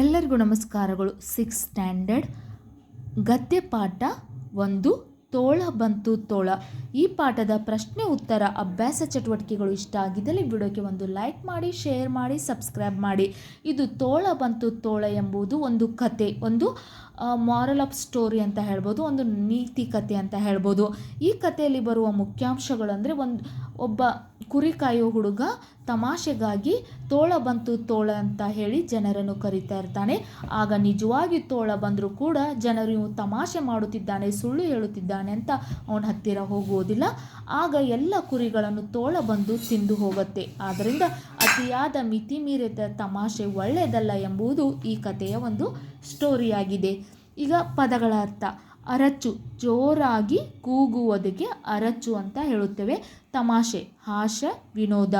ಎಲ್ಲರಿಗೂ ನಮಸ್ಕಾರಗಳು. Six standard ಗದ್ಯ ಪಾಠ ಒಂದು, ತೋಳ ಬಂತು ತೋಳ. ಈ ಪಾಠದ ಪ್ರಶ್ನೆ, ಉತ್ತರ, ಅಭ್ಯಾಸ ಚಟುವಟಿಕೆಗಳು ಇಷ್ಟ ಆಗಿದ್ದಲ್ಲಿ ವಿಡಿಯೋಕ್ಕೆ ಒಂದು ಲೈಕ್ ಮಾಡಿ ಶೇರ್ ಮಾಡಿ ಸಬ್ಸ್ಕ್ರೈಬ್ ಮಾಡಿ. ಇದು ತೋಳ ಬಂತು ತೋಳ ಎಂಬುದು ಒಂದು ಕತೆ, ಒಂದು ಮಾರಲ್ ಆಫ್ ಸ್ಟೋರಿ ಅಂತ ಹೇಳ್ಬೋದು, ಒಂದು ನೀತಿ ಕತೆ ಅಂತ ಹೇಳ್ಬೋದು. ಈ ಕಥೆಯಲ್ಲಿ ಬರುವ ಮುಖ್ಯಾಂಶಗಳು ಅಂದರೆ ಒಂದು ಒಬ್ಬ ಕುರಿ ಕಾಯೋ ಹುಡುಗ ತಮಾಷೆಗಾಗಿ ತೋಳ ಬಂತು ತೋಳ ಅಂತ ಹೇಳಿ ಜನರನ್ನು ಕರೀತಾ ಇರ್ತಾನೆ. ಆಗ ನಿಜವಾಗಿ ತೋಳ ಬಂದರೂ ಕೂಡ ಜನರು ಇವು ತಮಾಷೆ ಮಾಡುತ್ತಿದ್ದಾನೆ, ಸುಳ್ಳು ಹೇಳುತ್ತಿದ್ದಾನೆ ಅಂತ ಅವನ ಹತ್ತಿರ ಹೋಗುವುದಿಲ್ಲ. ಆಗ ಎಲ್ಲ ಕುರಿಗಳನ್ನು ತೋಳ ಬಂದು ತಿಂದು ಹೋಗುತ್ತೆ. ಆದ್ದರಿಂದ ಅತಿಯಾದ ಮಿತಿ ಮೀರಿದ ತಮಾಷೆ ಒಳ್ಳೆಯದಲ್ಲ ಎಂಬುದು ಈ ಕಥೆಯ ಒಂದು ಸ್ಟೋರಿಯಾಗಿದೆ ಈಗ ಪದಗಳ ಅರ್ಥ. ಅರಚು ಜೋರಾಗಿ ಕೂಗುವುದಕ್ಕೆ ಅರಚು ಅಂತ ಹೇಳುತ್ತೇವೆ. ತಮಾಷೆ ಹಾಶ ವಿನೋದ.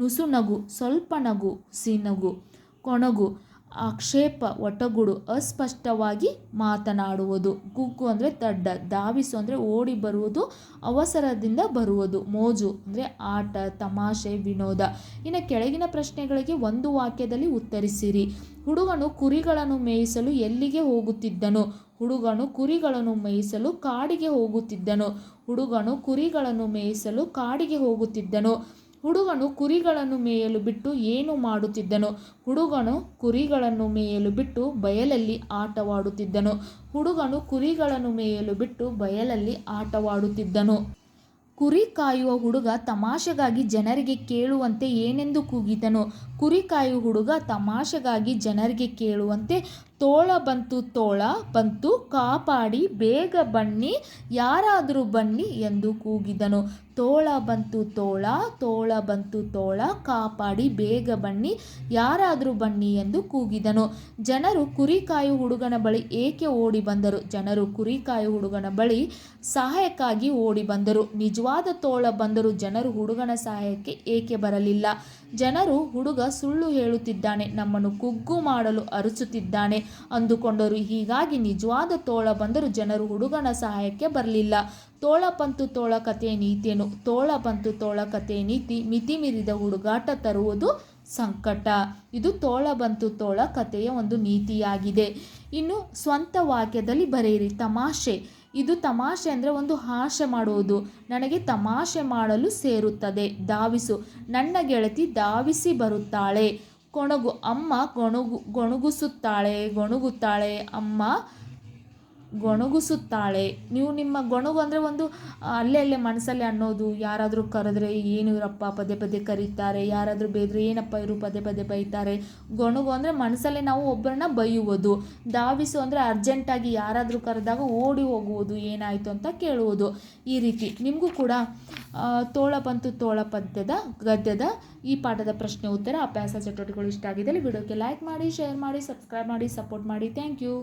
ನುಸುನಗು ಸ್ವಲ್ಪ ನಗು ಸಿನಗು ಕೊಣಗು. ಆಕ್ಷೇಪ ಒಟಗುಡು ಅಸ್ಪಷ್ಟವಾಗಿ ಮಾತನಾಡುವುದು. ಗುಗ್ಗು ಅಂದರೆ ತಡ್ಡ ಧಾವಿಸು ಅಂದರೆ ಓಡಿ ಬರುವುದು, ಅವಸರದಿಂದ ಬರುವುದು. ಮೋಜು ಅಂದರೆ ಆಟ, ತಮಾಷೆ, ವಿನೋದ. ಇನ್ನು ಕೆಳಗಿನ ಪ್ರಶ್ನೆಗಳಿಗೆ ಒಂದು ವಾಕ್ಯದಲ್ಲಿ ಉತ್ತರಿಸಿರಿ. ಹುಡುಗನು ಕುರಿಗಳನ್ನು ಮೇಯಿಸಲು ಎಲ್ಲಿಗೆ ಹೋಗುತ್ತಿದ್ದನು? ಹುಡುಗನು ಕುರಿಗಳನ್ನು ಮೇಯಿಸಲು ಕಾಡಿಗೆ ಹೋಗುತ್ತಿದ್ದನು. ಹುಡುಗನು ಕುರಿಗಳನ್ನು ಮೇಯಿಸಲು ಕಾಡಿಗೆ ಹೋಗುತ್ತಿದ್ದನು. ಹುಡುಗನು ಕುರಿಗಳನ್ನು ಮೇಯಲು ಬಿಟ್ಟು ಏನು ಮಾಡುತ್ತಿದ್ದನು? ಹುಡುಗನು ಕುರಿಗಳನ್ನು ಮೇಯಲು ಬಿಟ್ಟು ಬಯಲಲ್ಲಿ ಆಟವಾಡುತ್ತಿದ್ದನು. ಹುಡುಗನು ಕುರಿಗಳನ್ನು ಮೇಯಲು ಬಿಟ್ಟು ಬಯಲಲ್ಲಿ ಆಟವಾಡುತ್ತಿದ್ದನು. ಕುರಿ ಕಾಯುವ ಹುಡುಗ ತಮಾಷೆಗಾಗಿ ಜನರಿಗೆ ಕೇಳುವಂತೆ ಏನೆಂದು ಕೂಗಿದನು. ಕುರಿ ಕಾಯುವ ಹುಡುಗ ತಮಾಷೆಗಾಗಿ ಜನರಿಗೆ ಕೇಳುವಂತೆ ತೋಳ ಬಂತು ತೋಳ, ಬಂತು ಕಾಪಾಡಿ, ಬೇಗ ಬನ್ನಿ, ಯಾರಾದರೂ ಬನ್ನಿ ಎಂದು ಕೂಗಿದನು. ತೋಳ ಬಂತು ತೋಳ ತೋಳ ಬಂತು ತೋಳ, ಕಾಪಾಡಿ, ಬೇಗ ಬನ್ನಿ, ಯಾರಾದರೂ ಬನ್ನಿ ಎಂದು ಕೂಗಿದನು. ಜನರು ಕುರಿ ಕಾಯು ಹುಡುಗನ ಬಳಿ ಏಕೆ ಓಡಿ ಬಂದರು? ಜನರು ಕುರಿ ಕಾಯು ಹುಡುಗನ ಬಳಿ ಸಹಾಯಕ್ಕಾಗಿ ಓಡಿ ಬಂದರು. ನಿಜವಾದ ತೋಳ ಬಂದರು ಜನರು ಹುಡುಗನ ಸಹಾಯಕ್ಕೆ ಏಕೆ ಬರಲಿಲ್ಲ? ಜನರು ಹುಡುಗ ಸುಳ್ಳು ಹೇಳುತ್ತಿದ್ದಾನೆ, ನಮ್ಮನ್ನು ಕುಗ್ಗು ಮಾಡಲು ಅರಚುತ್ತಿದ್ದಾನೆ ಅಂದುಕೊಂಡರು. ಹೀಗಾಗಿ ನಿಜವಾದ ತೋಳ ಬಂದರು ಜನರು ಹುಡುಗನ ಸಹಾಯಕ್ಕೆ ಬರಲಿಲ್ಲ. ತೋಳ ಪಂತು ತೋಳ ಕಥೆ ನೀತಿಯೇನು? ತೋಳ ಪಂತು ತೋಳ ಕಥೆ ನೀತಿ ಮಿತಿ ಮೀರಿದ ಹುಡುಗಾಟ ತರುವುದು ಸಂಕಟ. ಇದು ತೋಳ ಬಂತು ತೋಳ ಕಥೆಯ ಒಂದು ನೀತಿಯಾಗಿದೆ. ಇನ್ನು ಸ್ವಂತ ವಾಕ್ಯದಲ್ಲಿ ಬರೆಯಿರಿ. ತಮಾಷೆ. ಇದು ತಮಾಷೆ ಅಂದರೆ ಒಂದು ಹಾಸ್ಯ ಮಾಡುವುದು. ನನಗೆ ತಮಾಷೆ ಮಾಡಲು ಸೇರುತ್ತದೆ. ಧಾವಿಸು. ನನ್ನ ಗೆಳತಿ ಧಾವಿಸಿ ಬರುತ್ತಾಳೆ. ಕೊಣಗು ಅಮ್ಮ ಗೊಣಗು, ಗೊಣಗುಸುತ್ತಾಳೆ, ಗೊಣಗುತ್ತಾಳೆ, ಅಮ್ಮ ಗೊಣಗುಸುತ್ತಾಳೆ. ನೀವು ನಿಮ್ಮ ಗೊಣಗು ಅಂದರೆ ಒಂದು ಅಲ್ಲೇ ಅಲ್ಲೇ ಮನಸ್ಸಲ್ಲೇ ಅನ್ನೋದು. ಯಾರಾದರೂ ಕರೆದ್ರೆ, ಏನು ಇವರಪ್ಪ ಪದೇ ಪದೇ ಕರೀತಾರೆ. ಯಾರಾದರೂ ಬೇದ್ರೆ, ಏನಪ್ಪ ಇವರು ಪದೇ ಪದೇ ಬೈತಾರೆ. ಗೊಣಗು ಅಂದರೆ ಮನಸ್ಸಲ್ಲೇ ನಾವು ಒಬ್ಬರನ್ನ ಬೈಯುವುದು. ಧಾವಿಸು ಅಂದರೆ ಅರ್ಜೆಂಟಾಗಿ ಯಾರಾದರೂ ಕರೆದಾಗ ಓಡಿ ಹೋಗುವುದು, ಏನಾಯಿತು ಅಂತ ಕೇಳುವುದು. ಈ ರೀತಿ. ನಿಮಗೂ ಕೂಡ ತೋಳ ತೋಳ ಪದ್ಯದ ಗದ್ಯದ ಈ ಪಾಠದ ಪ್ರಶ್ನೆ ಉತ್ತರ, ಅಭ್ಯಾಸ ಚಟುವಟಿಕೆಗಳು ಇಷ್ಟ ಆಗಿದ್ದಲ್ಲಿ ವಿಡಿಯೋಕ್ಕೆ ಲೈಕ್ ಮಾಡಿ ಶೇರ್ ಮಾಡಿ ಸಬ್ಸ್ಕ್ರೈಬ್ ಮಾಡಿ ಸಪೋರ್ಟ್ ಮಾಡಿ. Thank you